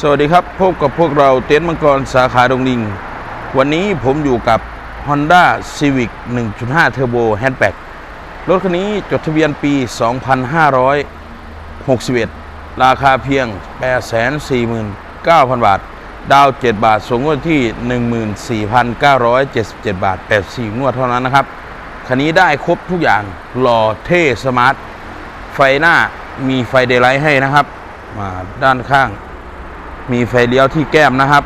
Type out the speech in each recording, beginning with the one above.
สวัสดีครับ พบกับพวกเราเต็นท์มังกรสาขาดงลิง วันนี้ผมอยู่กับ Honda Civic 1.5 Turbo Hatchback รถคันนี้จดทะเบียนปี 2561 ราคาเพียง 849,000 บาท ดาว 7 บาทส่งงวดที่ 14,977 บาท 84 งวดเท่านั้นนะครับ คันนี้ได้ครบทุกอย่าง หล่อเท่สมาร์ท ไฟหน้ามีไฟเดย์ไลท์ให้นะครับ มาด้านข้าง มีไฟเลี้ยวที่แก้มนะครับ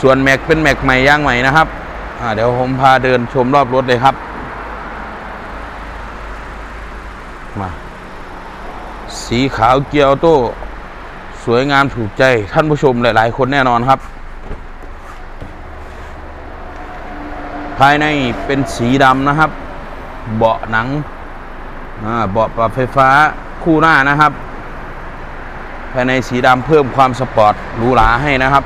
ส่วนแม็กเป็นแม็กใหม่ย่างใหม่นะครับเดี๋ยวผมพาเดินชมรอบรถเลยครับ มา สีขาวเกียร์ออโต้สวยงามถูกใจท่านผู้ชมหลาย ๆ คนแน่นอนครับ ภายในเป็นสีดำนะครับ เบาะหนังอ่าเบาะปรับไฟฟ้าคู่หน้านะครับายในสีดำเพิ่มความสปอร์ตหรูหราให้นะครับ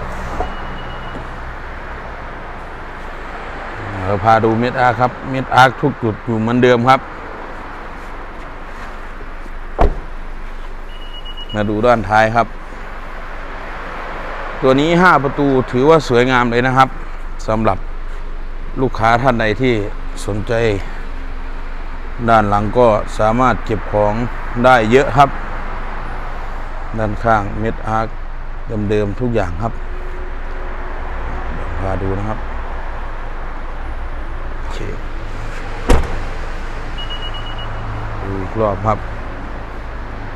เราพาดูเม็ดอาร์ครับ เม็ดอาร์ทุกจุดอยู่เหมือนเดิมครับ มาดูด้านท้ายครับ ตัวนี้ 5 ประตูถือว่าสวยงามเลยนะครับสำหรับลูกค้าท่านใดที่สนใจ ด้านหลังก็สามารถเก็บของได้เยอะครับ ด้านข้างเม็ดอาร์คเดิมๆทุกอย่างครับเดี๋ยวพาดูนะครับโอเคดูอีกรอบครับ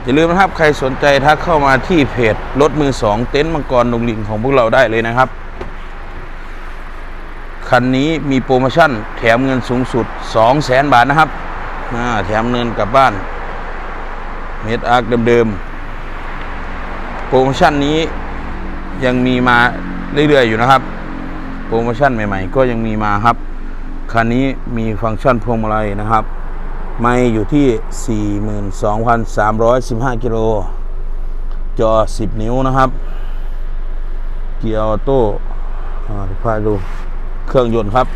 อย่าลืมนะครับใครสนใจทักเข้ามาที่เพจรถมือสองเต็นท์มังกรดงลิงของพวกเราได้เลยนะครับ คันนี้มีโปรโมชั่น แถมเงินสูงสุด 2 0 0แสนบาทนะครับแถมเงินกลับบ้าน เม็ดอาร์คเดิมๆ โปรโมชั่นนี้ยังมีมาเรื่อยๆอยู่นะครับ โปรโมชั่นใหม่ ๆ ก็ยังมีมาครับคันนี้มีฟังก์ชันพวงมาลัยนะครับ ไม่อยู่ที่ 42,315 กิโล จอ 10 นิ้วนะครับ เกียร์ออโต้เดี๋ยวพาดูเครื่องยนต์ครับ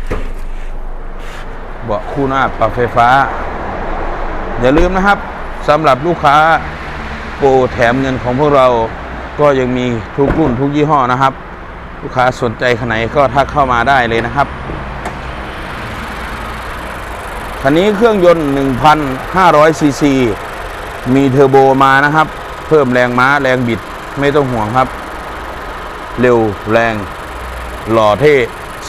เบาะคู่หน้าปรับไฟฟ้า อย่าลืมนะครับสำหรับลูกค้าโปรแถมเงินของพวกเรา ก็ยังมีทุกรุ่นทุกยี่ห้อนะครับ ลูกค้าสนใจขนาดไหนก็ทักเข้ามาได้เลยนะครับคันนี้เครื่องยนต์ 1,500 ซีซี มีเทอร์โบมานะครับ เพิ่มแรงม้าแรงบิดไม่ต้องห่วงครับ เร็วแรง หล่อเท่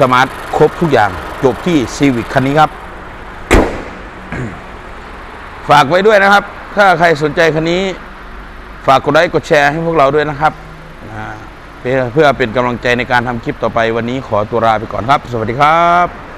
สมาร์ท ครบทุกอย่าง จบที่ซีวิ c คันนี้ครับ ฝากไว้ด้วยนะครับ ถ้าใครสนใจคันนี้ ฝากกดไลค์กดแชร์ให้พวกเราด้วยนะครับเพื่อเป็นกำลังใจในการทำคลิปต่อไปวันนี้ขอตัวลาไปก่อนครับ สวัสดีครับ